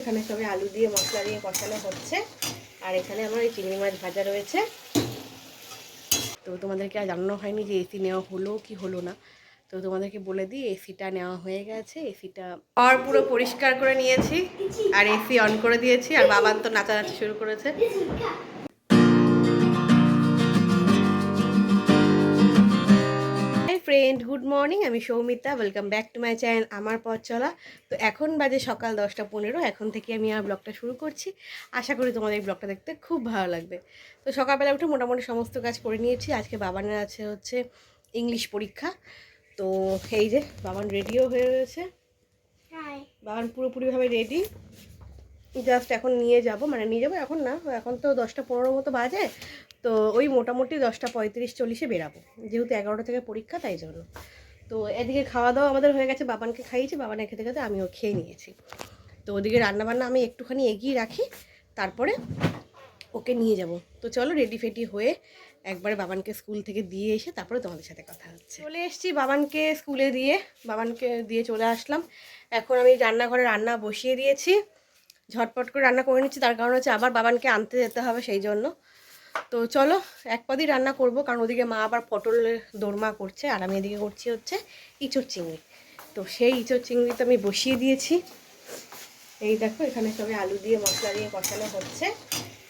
এখানে সবাই আলু দিয়ে মশলা দিয়ে কষানো হচ্ছে। আর এখানে আমার এই চিংড়ি মাছ ভাজা রয়েছে। তো তোমাদেরকে আর জানানো হয়নি যে এসি নেওয়া হলো কি হলো না। তো তোমাদেরকে বলে দিই, এসিটা নেওয়া হয়ে গেছে। এসিটা আর পুরো পরিষ্কার করে নিয়েছি। আর এসি অন করে দিয়েছি। আর বাবার তো নাচানাচি শুরু করেছে। ফ্রেন্ড গুড মর্নিং আমি Soumita welcome back to my channel আমার পথ চলা। তো এখন বাজে সকাল দশটা পনেরো এখন থেকে আমি আর ব্লগটা শুরু করছি। আশা করি তোমাদের এই ব্লগটা দেখতে খুব ভালো লাগবে। তো সকালবেলা উঠে মোটামুটি সমস্ত কাজ করে নিয়েছি। আজকে বাবানের আছে হচ্ছে ইংলিশ পরীক্ষা। তো এই যে বাবান রেডিও হয়ে রয়েছে। বাবান পুরোপুরিভাবে রেডি জাস্ট এখন নিয়ে যাব। মানে নিয়ে যাব এখন না, এখন তো দশটা পনেরো মতো বাজে। তো ওই মোটামুটি দশটা পঁয়ত্রিশ চল্লিশে বেরাবো। যেহেতু এগারোটা থেকে পরীক্ষা, তাই জন্য। তো এদিকে খাওয়া দাওয়া আমাদের হয়ে গেছে, বাবানকে খাইয়েছি বাবানের খেতে খেতে আমিও খেয়ে নিয়েছি। তো ওদিকে রান্নাবান্না আমি একটুখানি এগিয়ে রাখি, তারপরে ওকে নিয়ে যাব। তো চলো রেডি ফেডি হয়ে একবারে বাবানকে স্কুল থেকে দিয়ে এসে তারপরে তোমাদের সাথে কথা হচ্ছে। চলে এসেছি বাবানকে স্কুলে দিয়ে, বাবানকে দিয়ে চলে আসলাম। এখন আমি রান্নাঘরে রান্না বসিয়ে দিয়েছি। ঝটপট করে রান্না করে নিচ্ছি। তার কারণ হচ্ছে আবার বাবানকে আনতে যেতে হবে সেই জন্য। তো চলো, এক পদই রান্না করব, কারণ ওদিকে মা আবার পটলের দোরমা করছে, আর আমি এদিকে করছি হচ্ছে ইঁচড় চিংড়ি। তো সেই ইঁচড় চিংড়ি তো আমি বসিয়ে দিয়েছি। এই দেখো, এখানে সবাই আলু দিয়ে মশলা দিয়ে কষানো হচ্ছে,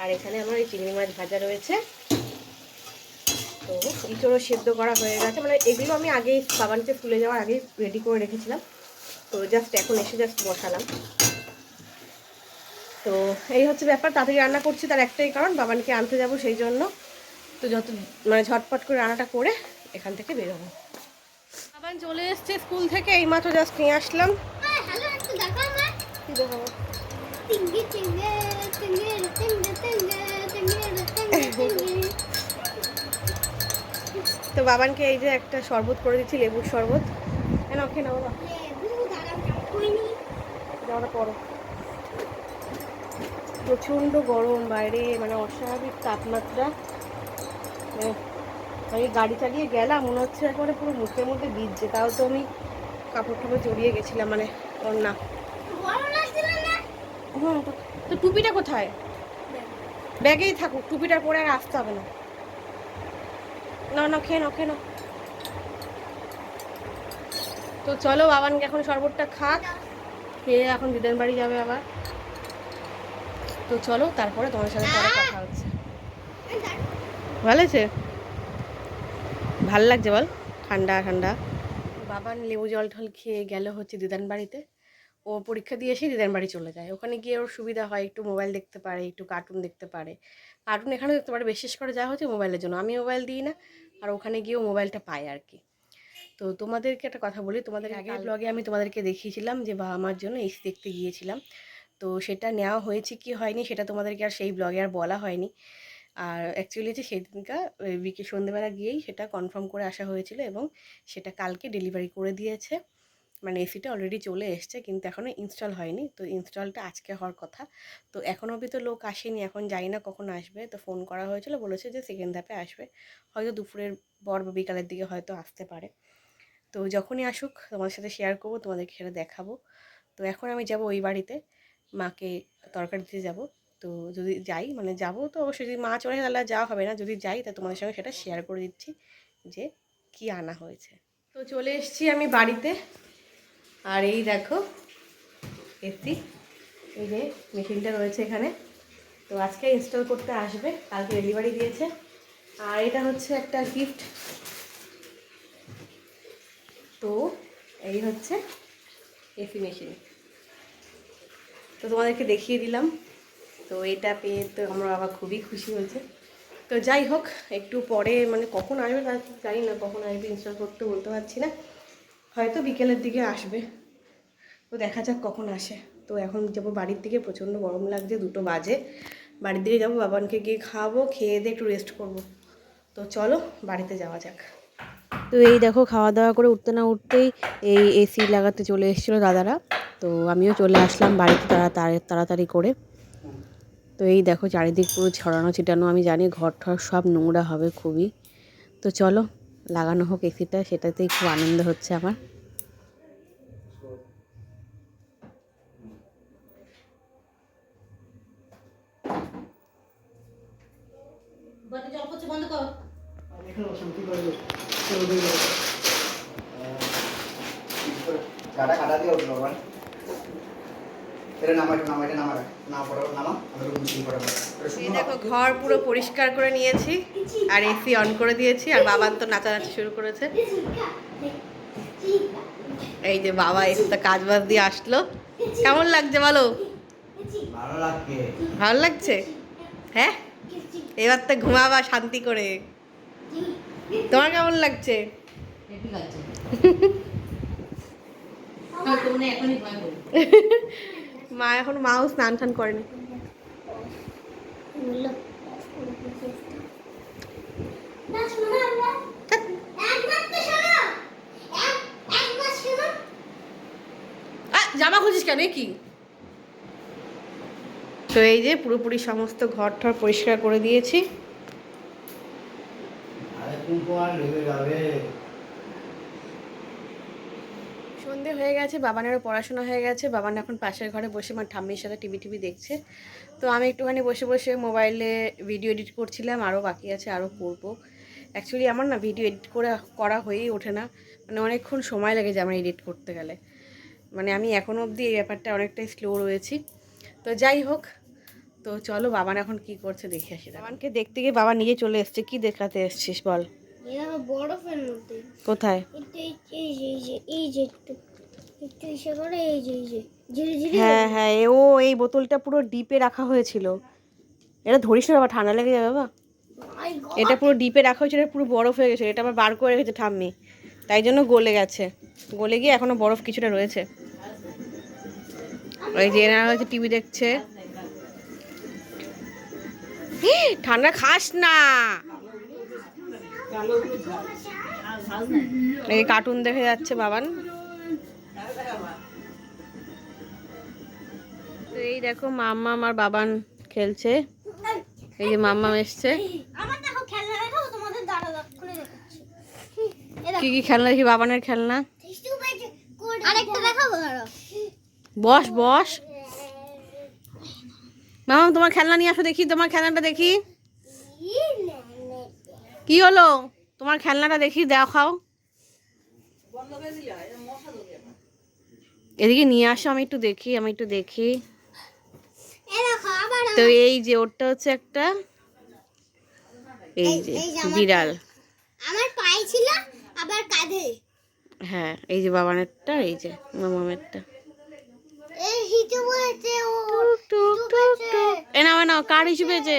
আর এখানে আমার এই চিংড়ি মাছ ভাজা রয়েছে। তো ইঁচড়ও সেদ্ধ করা হয়ে গেছে। মানে এগুলো আমি আগেই বাবানকে ফুলে যাওয়ার আগেই রেডি করে রেখেছিলাম। তো জাস্ট এখন এসে জাস্ট বসালাম। তো এই হচ্ছে ব্যাপার তাড়াতাড়ি রান্না করছি তার একটাই কারণ বাবানকে আনতে যাব সেই জন্য। তো যত মানে ঝটপট করে রান্নাটা করে এখান থেকে বেরোবো বাবান চলে এসছে স্কুল থেকে এইমাত্র জাস্ট নিয়ে আসলাম। তো বাবানকে এই যে একটা শরবত করে দিচ্ছি লেবুর শরবত। কেন খেয়ে বাবা। যাওয়াটা পড়ো। প্রচণ্ড গরম, বাইরে মানে অস্বাভাবিক তাপমাত্রা। মানে আমি গাড়ি চালিয়ে গেলাম, মনে হচ্ছে একবারে পুরো মুখের মধ্যে ভিজছে, তাও তো আমি কাপড় টাপড় জড়িয়ে গেছিলাম মানে ওর না হুম, তো- টুপিটা কোথায়? ব্যাগেই থাকুক, টুপিটা পরে আর আসতে হবে না। না না খেয়ে নাও খেয়ে নাও। তো চলো, বাবানকে এখন শরবতটা খাক, খেয়ে এখন দিদার বাড়ি যাবে আবার। তো চলো তারপরে তোমার সাথে পরে কথা হচ্ছে। ভালো আছে? ভালো লাগছে বল? ঠান্ডা ঠান্ডা। বাবান লেবু জল টল খেয়ে গেল হচ্ছে দিদান বাড়িতে। ও পরীক্ষা দিয়ে এসে দিদান বাড়ি চলে যায়। ওখানে গিয়ে ওর সুবিধা হয় একটু মোবাইল দেখতে পারে একটু কার্টুন দেখতে পারে। কার্টুন এখানে দেখতে পারে বিশেষ করে যা হচ্ছে মোবাইলের জন্য। আমি মোবাইল দিই না আর ওখানে গিয়েও মোবাইলটা পাই আর কি। তো তোমাদেরকে একটা কথা বলি তোমাদের আগের ব্লগে আমি তোমাদেরকে দেখিয়েছিলাম যে বাবা মার জন্য এসি দেখতে গিয়েছিলাম। তো সেটা নেওয়া হয়েছে কি হয়নি সেটা তোমাদেরকে আর সেই ব্লগে আর বলা হয়নি। আর অ্যাকচুয়ালি যে সেদিনকা বিকে সন্ধ্যেবেলা গিয়েই সেটা কনফার্ম করে আসা হয়েছিল এবং সেটা কালকে ডেলিভারি করে দিয়েছে। মানে এসিটা অলরেডি চলে এসছে কিন্তু এখনও ইনস্টল হয়নি। তো ইনস্টলটা আজকে হওয়ার কথা। তো এখন অবধি তো লোক আসেনি, এখন জানি না কখন আসবে। তো ফোন করা হয়েছিল, বলেছে যে সেকেন্ড ধাপে আসবে। হয়তো দুপুরের পর বা বিকালের দিকে হয়তো আসতে পারে। তো যখনই আসুক, তোমাদের সাথে শেয়ার করব, তোমাদেরকে সেটা দেখাবো। তো এখন আমি যাব ওই বাড়িতে। মাকে তরকারি দিতে যাব। তো যদি যাই মানে যাব তো অবশ্যই। যদি মা চলে তাহলে যাওয়া হবে না। যদি যাই তা তোমাদের সঙ্গে সেটা শেয়ার করে দিচ্ছি যে কি আনা হয়েছে। তো চলে এসেছি আমি বাড়িতে। আর এই দেখো এসি এই যে মেশিনটা রয়েছে এখানে। তো আজকে ইনস্টল করতে আসবে। কালকে ডেলিভারি দিয়েছে। আর এটা হচ্ছে একটা গিফট তো এই হচ্ছে এসি মেশিন তো তোমাদেরকে দেখিয়ে দিলাম। তো এটা পেয়ে তো আমরা বাবা খুবই খুশি হয়েছে। তো যাই হোক, একটু পরে মানে কখন আসবে তা জানি না, কখন আসবে ইনস্টল করতে বলতে পারছি না। হয়তো বিকেলের দিকে আসবে। তো দেখা যাক কখন আসে। তো এখন যাব বাড়ির দিকে, প্রচণ্ড গরম লাগছে, দুটো বাজে। বাড়ির দিকে যাব, বাবানকে গিয়ে খাওয়াবো, খেয়ে দিয়ে একটু রেস্ট করব। তো চলো, বাড়িতে যাওয়া যাক। তো এই দেখো, খাওয়া দাওয়া করে উঠতে না উঠতেই এই এসি লাগাতে চলে এসেছিল দাদারা। তো আমিও চলে আসলাম বাড়িতে তাড়া তাড়াতাড়ি করে। তো এই দেখো চারিদিক পুরো ছড়ানো ছিটানো আমি জানি ঘর ঠর সব নোংরা হবে খুবই। তো চলো লাগানো হোক এসিটা সেটাতেই খুব আনন্দ হচ্ছে আমার। কাটা কাটা দিয়ে উঠল মানে এটা নামা এটা নামা এটা নামা রাখ। না পড়া নামা আমি রুম সিল এই দেখো ঘর পুরো পরিষ্কার করে নিয়েছি আর এসি অন করে দিয়েছি আর বাবান তো নাচানাচি শুরু করেছে। এই যে বাবা এসে কাজ বাজ দিয়ে আসলো। কেমন লাগছে বলো? ভালো লাগছে। হ্যাঁ? এবার তো ঘুমাবা শান্তি করে। তোমার কেমন লাগছে? ঠিক মা এখন মাও স্নান টান করেনি। আ, জামা খুঁজিস কেন? কি? তো এই যে পুরোপুরি সমস্ত ঘর ঠর পরিষ্কার করে দিয়েছি আরে কুম্ভ আর লেগে যাবে সন্ধে হয়ে গেছে, বাবানেরও পড়াশোনা হয়ে গেছে বাবান এখন পাশের ঘরে বসে আমার ঠাম্মির সাথে টিভি টিভি দেখছে। তো আমি একটুখানি বসে বসে মোবাইলে ভিডিও এডিট করছিলাম, আরও বাকি আছে, আরও করব। অ্যাকচুয়ালি আমার না ভিডিও এডিট করে, করা হয়েই ওঠে না। মানে অনেকক্ষণ সময় লাগে যায় আমার এডিট করতে গেলে। মানে আমি এখনও অবধি এই ব্যাপারটা অনেকটাই স্লো রয়েছি। তো যাই হোক, তো চলো বাবান এখন কি করছে দেখে আসি বাবানকে দেখতে গিয়ে বাবা নিজে চলে এসছে। কি দেখাতে এসছিস বল? বরফের মধ্যে। কোথায়? হ্যাঁ হ্যাঁ ও এই বোতলটা পুরো ডিপে রাখা হয়েছিল। এটা ধরিস না বাবা ঠান্ডা লেগে যাবে বাবা। এটা পুরো ডিপে রাখা হয়েছিল পুরো বরফ হয়ে গেছে এটা আবার বার করে রেখেছে ঠাম্মি। তাই জন্য গলে গেছে। গলে গিয়ে এখনও বরফ কিছুটা রয়েছে। ওই যে এনারা হচ্ছে টিভি দেখছে। ঠান্ডা খাস না! এই কার্টুন দেখে যাচ্ছে বাবান। তো এই দেখো মাম্মা আমার বাবান খেলছে। এই যে মাম্মা এসছে। আমার দেখো খেলনা দেখাবো তোমাদের দাঁড়া খুলে দেখাচ্ছি। হুম, এ দেখো। কি কি খেলনা দেখি? বাবানের খেলনা? আরেকটা দেখাবো দাঁড়াও। বস বস। মামা তোমার খেলনা নিয়ে আসো দেখি তোমার খেলনাটা দেখি। কি হলো? তোমার খেলনাটা দেখি দেখাও। এদিকে নিয়ে আসো আমি একটু দেখি আমি একটু দেখি। তো এই যে ওরটা হচ্ছে একটা এই যে বিড়াল। আমার পায়ে ছিল আবার কাঁধে। হ্যাঁ এই যে বাবানেরটা এই যে মামামেরটা। এই হিচু বলেছে ও টুক টুক টুক এ নাও এ নাও কার হিসেবে যে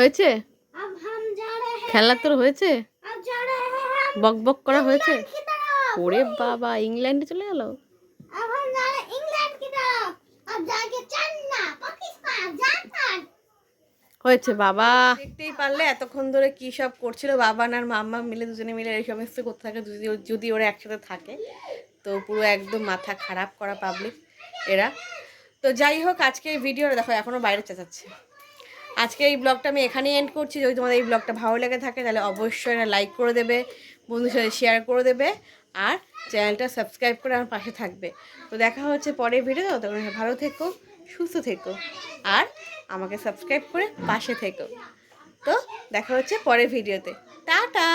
হয়েছে? খেলা তোর হয়েছে? বক বক করা হয়েছে? ওরে বাবা ইংল্যান্ডে চলে গেল? হয়েছে বাবা। দেখতেই পারলে এতক্ষণ ধরে কি সব করছিল বাবা আর মাম্মা মিলে দুজনে মিলে এই সমস্ত করতে থাকে যদি যদি ওরা একসাথে থাকে। তো পুরো একদম মাথা খারাপ করা পাবলিক এরা। তো যাই হোক আজকে এই ভিডিওটা দেখো এখনও বাইরে চেঁচাচ্ছে। আজকে এই ব্লগটা আমি এখানেই এন্ড করছি। যদি তোমাদের এই ব্লগটা ভালো লেগে থাকে, তাহলে অবশ্যই এটা লাইক করে দেবে বন্ধুর সাথে শেয়ার করে দেবে, আর চ্যানেলটা সাবস্ক্রাইব করে আমার পাশে থাকবে। তো দেখা হচ্ছে পরের ভিডিও তখন ভালো থেকো, সুস্থ থেকো, আর আমাকে সাবস্ক্রাইব করে পাশে থেকো। তো দেখা হচ্ছে পরের ভিডিওতে টাটা!